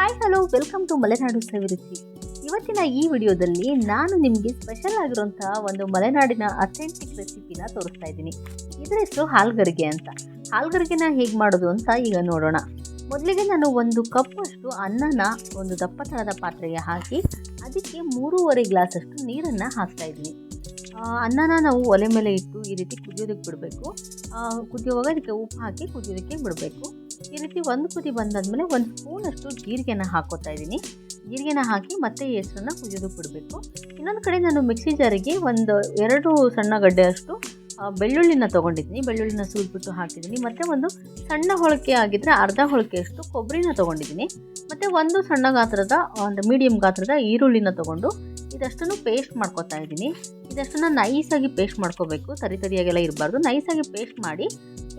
Hi hello welcome to Malenadu Saviruchi ಇವತ್ತಿನ ಈ ವಿಡಿಯೋದಲ್ಲಿ ನಾನು ನಿಮಗೆ ಸ್ಪೆಷಲ್ ಆಗಿರುವಂತಹ ಒಂದು ಮಲೆನಾಡಿನ ಅಥೆಂಟಿಕ್ ರೆಸಿಪಿನ ತೋರಿಸ್ತಾ ಇದ್ದೀನಿ. ಇದರ ಹೆಸರು ಹಾಲ್ಗರಿಗೆ ಅಂತ. ಹಾಲ್ಗರಿಗೆನ ಹೇಗೆ ಮಾಡೋದು ಅಂತ ಈಗ ನೋಡೋಣ. ಮೊದಲಿಗೆ ನಾನು ಒಂದು ಕಪ್ಪಷ್ಟು ಅನ್ನನ ಒಂದು ದಪ್ಪ ತಳದ ಪಾತ್ರೆಗೆ ಹಾಕಿ ಅದಕ್ಕೆ ಮೂರುವರೆ ಗ್ಲಾಸಷ್ಟು ನೀರನ್ನು ಹಾಕ್ತಾ ಇದ್ದೀನಿ. ಅನ್ನನ ನಾವು ಒಲೆ ಮೇಲೆ ಇಟ್ಟು ಈ ರೀತಿ ಕುದಿಯೋದಕ್ಕೆ ಬಿಡಬೇಕು. ಕುದಿಯುವಾಗ ಅದಕ್ಕೆ ಉಪ್ಪು ಹಾಕಿ ಕುದಿಯೋದಕ್ಕೆ ಬಿಡಬೇಕು. ಈ ರೀತಿ ಒಂದು ಕುದಿ ಬಂದಾದ್ಮೇಲೆ ಒಂದು ಸ್ಪೂನಷ್ಟು ಜೀರಿಗೆನ ಹಾಕೋತಾ ಇದ್ದೀನಿ. ಜೀರಿಗೆನ ಹಾಕಿ ಮತ್ತೆ ಈ ಹೆಸರನ್ನ ಕುದಿಯೋದಕ್ಕೆ ಬಿಡಬೇಕು. ಇನ್ನೊಂದು ಕಡೆ ನಾನು ಮಿಕ್ಸಿ ಜಾರಿಗೆ ಒಂದು ಎರಡು ಸಣ್ಣ ಗಡ್ಡೆಯಷ್ಟು ಬೆಳ್ಳುಳ್ಳಿನ ತೊಗೊಂಡಿದ್ದೀನಿ. ಬೆಳ್ಳುಳ್ಳಿನ ಸುಲ್ಬಿಟ್ಟು ಹಾಕಿದ್ದೀನಿ. ಮತ್ತು ಒಂದು ಸಣ್ಣ ಹೊಳಕೆ ಆಗಿದ್ದರೆ ಅರ್ಧ ಹೊಳಕೆಯಷ್ಟು ಕೊಬ್ಬರಿನ ತೊಗೊಂಡಿದ್ದೀನಿ. ಮತ್ತು ಒಂದು ಸಣ್ಣ ಗಾತ್ರದ, ಒಂದು ಮೀಡಿಯಮ್ ಗಾತ್ರದ ಈರುಳ್ಳಿನ ತೊಗೊಂಡು ಇದಷ್ಟನ್ನು ಪೇಸ್ಟ್ ಮಾಡ್ಕೊತಾ ಇದ್ದೀನಿ. ಇದಷ್ಟನ್ನು ನೈಸಾಗಿ ಪೇಸ್ಟ್ ಮಾಡ್ಕೋಬೇಕು. ತರಿ ತರಿಯಾಗೆಲ್ಲ ಇರಬಾರ್ದು. ನೈಸಾಗಿ ಪೇಸ್ಟ್ ಮಾಡಿ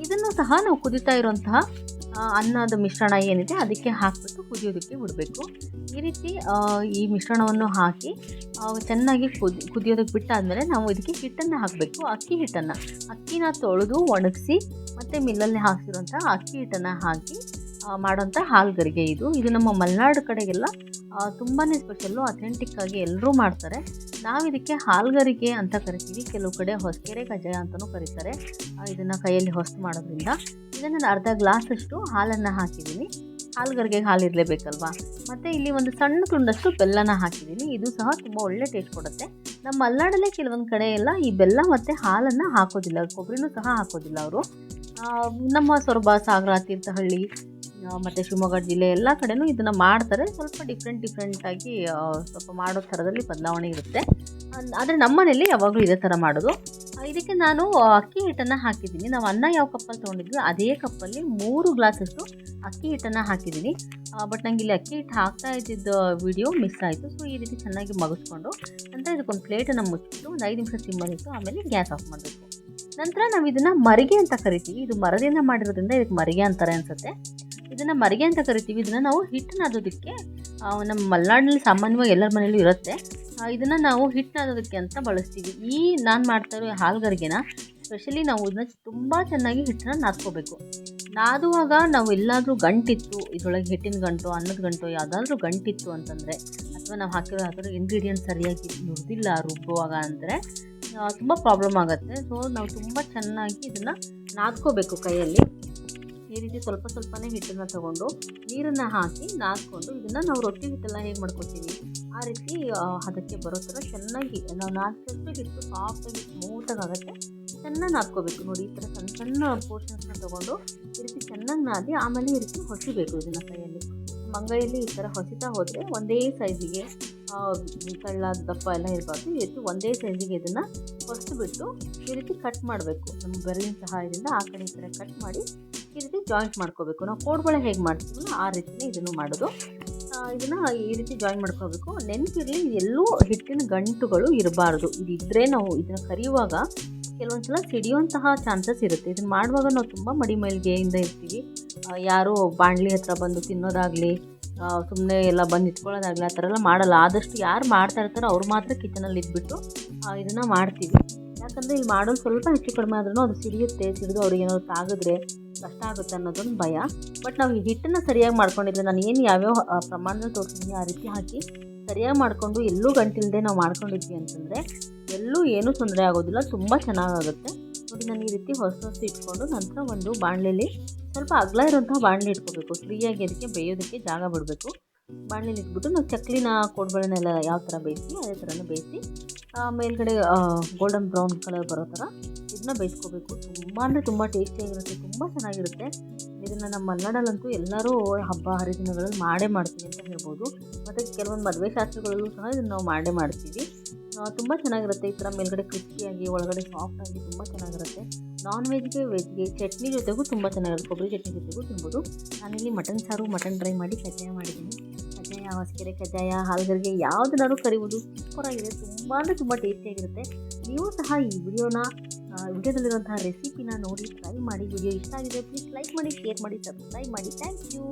ಇದನ್ನು ಸಹ ನಾವು ಕುದಿತಾ ಇರುವಂತಹ ಅನ್ನದ ಮಿಶ್ರಣ ಏನಿದೆ ಅದಕ್ಕೆ ಹಾಕಿಬಿಟ್ಟು ಕುದಿಯೋದಕ್ಕೆ ಬಿಡಬೇಕು. ಈ ರೀತಿ ಈ ಮಿಶ್ರಣವನ್ನು ಹಾಕಿ ಚೆನ್ನಾಗಿ ಕುದಿ, ಕುದಿಯೋದಕ್ಕೆ ಬಿಟ್ಟಾದಮೇಲೆ ನಾವು ಇದಕ್ಕೆ ಹಿಟ್ಟನ್ನು ಹಾಕಬೇಕು. ಅಕ್ಕಿ ಹಿಟ್ಟನ್ನು. ಅಕ್ಕಿನ ತೊಳೆದು ಒಣಗಿಸಿ, ಮತ್ತು ಮಿಲ್ಲಲ್ಲಿ ಹಾಕಿರುವಂಥ ಅಕ್ಕಿ ಹಿಟ್ಟನ್ನು ಹಾಕಿ ಮಾಡೋಂಥ ಹಾಲ್ಗರಿಗೆ ಇದು. ಇದು ನಮ್ಮ ಮಲೆನಾಡು ಕಡೆಗೆಲ್ಲ ತುಂಬಾ ಸ್ಪೆಷಲ್ಲು ಅಥೆಂಟಿಕ್ ಆಗಿ ಎಲ್ಲರೂ ಮಾಡ್ತಾರೆ. ನಾವು ಇದಕ್ಕೆ ಹಾಲ್ಗರಿಗೆ ಅಂತ ಕರಿತೀವಿ. ಕೆಲವು ಕಡೆ ಹೊಸಕೆರೆ ಕಜ್ಜಾಯ ಅಂತಲೂ ಕರೀತಾರೆ. ಇದನ್ನು ಕೈಯಲ್ಲಿ ಹೊಸ್ತು ಮಾಡೋದ್ರಿಂದ. ಇದನ್ನು ನಾನು ಅರ್ಧ ಗ್ಲಾಸಷ್ಟು ಹಾಲನ್ನು ಹಾಕಿದ್ದೀನಿ. ಹಾಲುಗಳಿಗೆ ಹಾಲು ಇರಲೇಬೇಕಲ್ವಾ? ಮತ್ತು ಇಲ್ಲಿ ಒಂದು ಸಣ್ಣ ತುಂಡಷ್ಟು ಬೆಲ್ಲನ ಹಾಕಿದ್ದೀನಿ. ಇದು ಸಹ ತುಂಬ ಒಳ್ಳೆ ಟೇಸ್ಟ್ ಕೊಡುತ್ತೆ. ನಮ್ಮ ಮಲೆನಾಡಲ್ಲೇ ಕೆಲವೊಂದು ಕಡೆ ಎಲ್ಲ ಈ ಬೆಲ್ಲ ಮತ್ತು ಹಾಲನ್ನು ಹಾಕೋದಿಲ್ಲ. ಕೊಬ್ಬರಿನೂ ಸಹ ಹಾಕೋದಿಲ್ಲ ಅವರು. ನಮ್ಮ ಸೊರಬ ಸಾಗರ ತೀರ್ಥಹಳ್ಳಿ ಮತ್ತು ಶಿವಮೊಗ್ಗ ಜಿಲ್ಲೆ ಎಲ್ಲ ಕಡೆನೂ ಇದನ್ನು ಮಾಡ್ತಾರೆ. ಸ್ವಲ್ಪ ಡಿಫ್ರೆಂಟ್ ಡಿಫ್ರೆಂಟಾಗಿ ಸ್ವಲ್ಪ ಮಾಡೋ ಥರದಲ್ಲಿ ಬದಲಾವಣೆ ಇರುತ್ತೆ. ಆದರೆ ನಮ್ಮ ಮನೇಲಿ ಯಾವಾಗಲೂ ಇದೇ ಥರ ಮಾಡೋದು. ಇದಕ್ಕೆ ನಾನು ಅಕ್ಕಿ ಹಿಟ್ಟನ್ನು ಹಾಕಿದ್ದೀನಿ. ನಾವು ಅನ್ನ ಯಾವ ಕಪ್ಪಲ್ಲಿ ತೊಗೊಂಡಿದ್ವಿ ಅದೇ ಕಪ್ಪಲ್ಲಿ ಮೂರು ಗ್ಲಾಸಷ್ಟು ಅಕ್ಕಿ ಹಿಟ್ಟನ್ನು ಹಾಕಿದ್ದೀನಿ. ಬಟ್ ನಂಗೆ ಇಲ್ಲಿ ಅಕ್ಕಿ ಹಿಟ್ಟು ಹಾಕ್ತಾ ಇದ್ದಿದ್ದ ವಿಡಿಯೋ ಮಿಸ್ ಆಯಿತು. ಸೊ ಈ ರೀತಿ ಚೆನ್ನಾಗಿ ಮಗಿಸ್ಕೊಂಡು ನಂತರ ಇದಕ್ಕೊಂದು ಪ್ಲೇಟನ್ನು ಮುಚ್ಚಿಬಿಟ್ಟು ಒಂದು ಐದು ನಿಮಿಷ ಸಿಮ್ಮಲ್ಲಿಟ್ಟು ಆಮೇಲೆ ಗ್ಯಾಸ್ ಆಫ್ ಮಾಡಬೇಕು. ನಂತರ ನಾವು ಇದನ್ನು ಮರಿಗೆ ಅಂತ ಕರಿತೀವಿ. ಇದು ಮರದಿಂದ ಮಾಡಿರೋದ್ರಿಂದ ಇದಕ್ಕೆ ಮರಿಗೆ ಅಂತಾರೆ ಅನಿಸುತ್ತೆ. ಇದನ್ನು ಮರಿಗೆ ಅಂತ ಕರಿತೀವಿ. ಇದನ್ನು ನಾವು ಹಿಟ್ಟು ನಾದೋದಕ್ಕೆ ನಮ್ಮ ಮಲೆನಾಡಿನಲ್ಲಿ ಸಾಮಾನ್ಯವಾಗಿ ಎಲ್ಲರ ಮನೇಲೂ ಇರುತ್ತೆ. ಇದನ್ನು ನಾವು ಹಿಟ್ಟು ನಾದೋದಕ್ಕೆ ಅಂತ ಬಳಸ್ತೀವಿ. ಈ ನಾನು ಮಾಡ್ತಾ ಇರೋ ಹಾಲ್ಗರಿಗೆನ ಸ್ಪೆಷಲಿ ನಾವು ಇದನ್ನ ತುಂಬ ಚೆನ್ನಾಗಿ ಹಿಟ್ಟನ್ನ ನಾದ್ಕೋಬೇಕು. ನಾದುವಾಗ ನಾವು ಎಲ್ಲಾದರೂ ಗಂಟಿತ್ತು, ಇದರೊಳಗೆ ಹಿಟ್ಟಿನ ಗಂಟು, ಅನ್ನದ ಗಂಟು, ಯಾವುದಾದ್ರೂ ಗಂಟಿತ್ತು ಅಂತಂದರೆ, ಅಥವಾ ನಾವು ಹಾಕಿರೋ ಯಾವ್ದಾದ್ರು ಇಂಗ್ರೀಡಿಯೆಂಟ್ ಸರಿಯಾಗಿ ನುರಿದಿಲ್ಲ, ರುಬ್ಬುವಾಗ ಅಂದರೆ ತುಂಬ ಪ್ರಾಬ್ಲಮ್ ಆಗುತ್ತೆ. ಸೊ ನಾವು ತುಂಬ ಚೆನ್ನಾಗಿ ಇದನ್ನು ನಾದ್ಕೋಬೇಕು ಕೈಯಲ್ಲಿ. ಈ ರೀತಿ ಸ್ವಲ್ಪ ಸ್ವಲ್ಪನೇ ಹಿಟ್ಟನ್ನು ತಗೊಂಡು ನೀರನ್ನು ಹಾಕಿ ನಾದ್ಕೊಂಡು ಇದನ್ನು ನಾವು ರೊಟ್ಟಿ ಹಿಟ್ಟೆಲ್ಲ ಹೇಗೆ ಮಾಡ್ಕೊತೀವಿ? ಆ ರೀತಿ ಹದಕ್ಕೆ ಬರೋ ಥರ ಚೆನ್ನಾಗಿ, ನಾವು ನಾಲ್ಕು ಹಿಟ್ಟು ಸಾಫ್ಟಾಗಿ ಸ್ಮೂತಾಗಿ ಆಗುತ್ತೆ. ಚೆನ್ನಾಗಿ ನಾದ್ಕೋಬೇಕು. ನೋಡಿ, ಈ ಥರ ಸಣ್ಣ ಸಣ್ಣ ಪೋರ್ಷನ್ಸ್ನ ತೊಗೊಂಡು ಈ ರೀತಿ ಚೆನ್ನಾಗಿ ನಾದಿ, ಆಮೇಲೆ ಈ ರೀತಿ ಹೊಸಿಬೇಕು ಇದನ್ನು ಕೈಯಲ್ಲಿ. ಮಂಗೈಯಲ್ಲಿ ಈ ಥರ ಹೊಸಿತಾ ಹೋದರೆ ಒಂದೇ ಸೈಜಿಗೆ ಕಳ್ಳ, ದಪ್ಪ ಎಲ್ಲ ಇರಬಾರ್ದು. ಈ ಒಂದೇ ಸೈಜಿಗೆ ಇದನ್ನು ಹೊಸಬಿಟ್ಟು ಈ ರೀತಿ ಕಟ್ ಮಾಡಬೇಕು. ನಮ್ಮ ಬೆರಳಿನ ಸಹಾಯದಿಂದ ಆ ಕಡೆ ಈ ಥರ ಕಟ್ ಮಾಡಿ ಈ ರೀತಿ ಜಾಯಿಂಟ್ ಮಾಡ್ಕೋಬೇಕು. ನಾವು ಕೋಡ್ಬಳೆ ಹೇಗೆ ಮಾಡ್ತೀವಲ್ಲ ಆ ರೀತಿಯೇ ಇದನ್ನು ಮಾಡೋದು. ಇದನ್ನು ಈ ರೀತಿ ಜಾಯಿನ್ ಮಾಡ್ಕೋಬೇಕು ನೆನಪಿರಲಿ, ಎಲ್ಲೂ ಹಿಟ್ಟಿನ ಗಂಟುಗಳು ಇರಬಾರ್ದು. ಇದಿದ್ದರೆ ನಾವು ಇದನ್ನು ಕರಿಯುವಾಗ ಕೆಲವೊಂದು ಸಲ ಸಿಡಿಯುವಂತಹ ಚಾನ್ಸಸ್ ಇರುತ್ತೆ. ಇದನ್ನ ಮಾಡುವಾಗ ನಾವು ತುಂಬ ಮಡಿಮೈಲಿಗೆಯಿಂದ ಇರ್ತೀವಿ. ಯಾರು ಬಾಣಲಿ ಹತ್ರ ಬಂದು ತಿನ್ನೋದಾಗಲಿ ಸುಮ್ಮನೆ ಎಲ್ಲ ಬಂದು ಇಟ್ಕೊಳ್ಳೋದಾಗಲಿ ಆ ಥರ ಎಲ್ಲ ಮಾಡಲ್ಲ. ಆದಷ್ಟು ಯಾರು ಮಾಡ್ತಾ ಇರ್ತಾರೋ ಅವ್ರು ಮಾತ್ರ ಕಿಚನಲ್ಲಿ ಇದ್ಬಿಟ್ಟು ಇದನ್ನು ಮಾಡ್ತೀವಿ. ಯಾಕಂದರೆ ಇಲ್ಲಿ ಮಾಡೋದು ಸ್ವಲ್ಪ ಹೆಚ್ಚು ಕಡಿಮೆ ಆದ್ರೂ ಅದು ಸಿಡಿಯುತ್ತೆ, ಸಿಡಿದು ಅವ್ರಿಗೆ ಏನಾದ್ರು ತಾಗಿದ್ರೆ ಕಷ್ಟ ಆಗುತ್ತೆ ಅನ್ನೋದೊಂದು ಭಯ. ಬಟ್ ನಾವು ಈ ಹಿಟ್ಟನ್ನು ಸರಿಯಾಗಿ ಮಾಡ್ಕೊಂಡಿದ್ರೆ ನಾನು ಏನು ಯಾವ್ಯಾವ ಪ್ರಮಾಣದಲ್ಲಿ ತೋರಿಸಿದ್ದೀನಿ ಆ ರೀತಿ ಹಾಕಿ ಸರಿಯಾಗಿ ಮಾಡಿಕೊಂಡು ಎಲ್ಲೂ ಗಂಟಿಲ್ಲದೆ ನಾವು ಮಾಡ್ಕೊಂಡಿದ್ವಿ ಅಂತಂದರೆ ಎಲ್ಲೂ ಏನೂ ತೊಂದರೆ ಆಗೋದಿಲ್ಲ, ತುಂಬ ಚೆನ್ನಾಗಾಗುತ್ತೆ. ನೋಡಿ, ನಾನು ಈ ರೀತಿ ಹೊಸ ಹೊಸ ಇಟ್ಕೊಂಡು ನಂತರ ಒಂದು ಬಾಣಲೆಯಲ್ಲಿ ಸ್ವಲ್ಪ ಅಗಲ ಇರೋಂಥ ಬಾಣಲೆ ಇಟ್ಕೋಬೇಕು. ಫ್ರೀಯಾಗಿ ಅದಕ್ಕೆ ಬೇಯೋದಕ್ಕೆ ಜಾಗ ಬಿಡಬೇಕು. ಬಾಣಲೆಲಿ ಇಟ್ಬಿಟ್ಟು ನಾವು ಚಕ್ಲಿನ ಕೋಡ್ಬಳೆನೆಲ್ಲ ಯಾವ ಥರ ಬೇಯಿಸಿ, ಅದೇ ಥರನೂ ಬೇಯಿಸಿ ಮೇಲ್ಗಡೆ ಗೋಲ್ಡನ್ ಬ್ರೌನ್ ಕಲರ್ ಬರೋ ಥರ ಇದನ್ನ ಬೇಯಿಸ್ಕೋಬೇಕು. ತುಂಬ ಅಂದರೆ ತುಂಬ ಟೇಸ್ಟಿಯಾಗಿರುತ್ತೆ, ತುಂಬ ಚೆನ್ನಾಗಿರುತ್ತೆ. ಇದನ್ನು ನಮ್ಮ ಮಲೆನಾಡಲ್ಲಂತೂ ಎಲ್ಲರೂ ಹಬ್ಬ, ಹರಿದಿನಗಳಲ್ಲಿ ಮಾಡೇ ಮಾಡ್ತೀವಿ ಅಂತ ಹೇಳ್ಬೋದು. ಮತ್ತು ಕೆಲವೊಂದು ಮದುವೆ ಶಾಸ್ತ್ರಗಳಲ್ಲೂ ಸಹ ಇದನ್ನು ನಾವು ಮಾಡೇ ಮಾಡ್ತೀವಿ. ತುಂಬ ಚೆನ್ನಾಗಿರುತ್ತೆ. ಈ ಥರ ಮೇಲ್ಗಡೆ ಕ್ರಿಸ್ಪಿಯಾಗಿ, ಒಳಗಡೆ ಸಾಫ್ಟಾಗಿ ತುಂಬ ಚೆನ್ನಾಗಿರುತ್ತೆ. ನಾನ್ ವೆಜ್ಗೆ ವೆಜ್ಗೆ ಚಟ್ನಿ ಜೊತೆಗೂ ತುಂಬ ಚೆನ್ನಾಗಿರುತ್ತೆ. ಕೊಬ್ಬರಿ ಚಟ್ನಿ ಜೊತೆಗೂ ತಿನ್ಬೋದು. ನಾನಿಲ್ಲಿ ಮಟನ್ ಸಾರು ಮಟನ್ ಡ್ರೈ ಮಾಡಿ ಕಜ್ಜಾಯ ಮಾಡಿದ್ದೀನಿ. ಕಜ್ಜಾಯ ಹೊಸಕೆರೆ ಕಜ್ಜಾಯ, ಹಾಲ್ಗರಿಗೆ ಯಾವುದನ್ನಾದ್ರೂ ಕರಿಬೋದು. ಸೂಪರಾಗಿದೆ. ತುಂಬ ಅಂದರೆ ತುಂಬ ಟೇಸ್ಟಿಯಾಗಿರುತ್ತೆ. ನೀವು ಸಹ ಈ ವಿಡಿಯೋನ ವಿಡಿಯೋದಲ್ಲಿರುವಂತಹ ರೆಸಿಪಿನ ನೋಡಿ ಟ್ರೈ ಮಾಡಿ. ವಿಡಿಯೋ ಇಷ್ಟ ಆಗಿದೆ ಪ್ಲೀಸ್ ಲೈಕ್ ಮಾಡಿ ಶೇರ್ ಮಾಡಿ ಸಬ್ಸ್ಕ್ರೈಬ್ ಮಾಡಿ. Thank you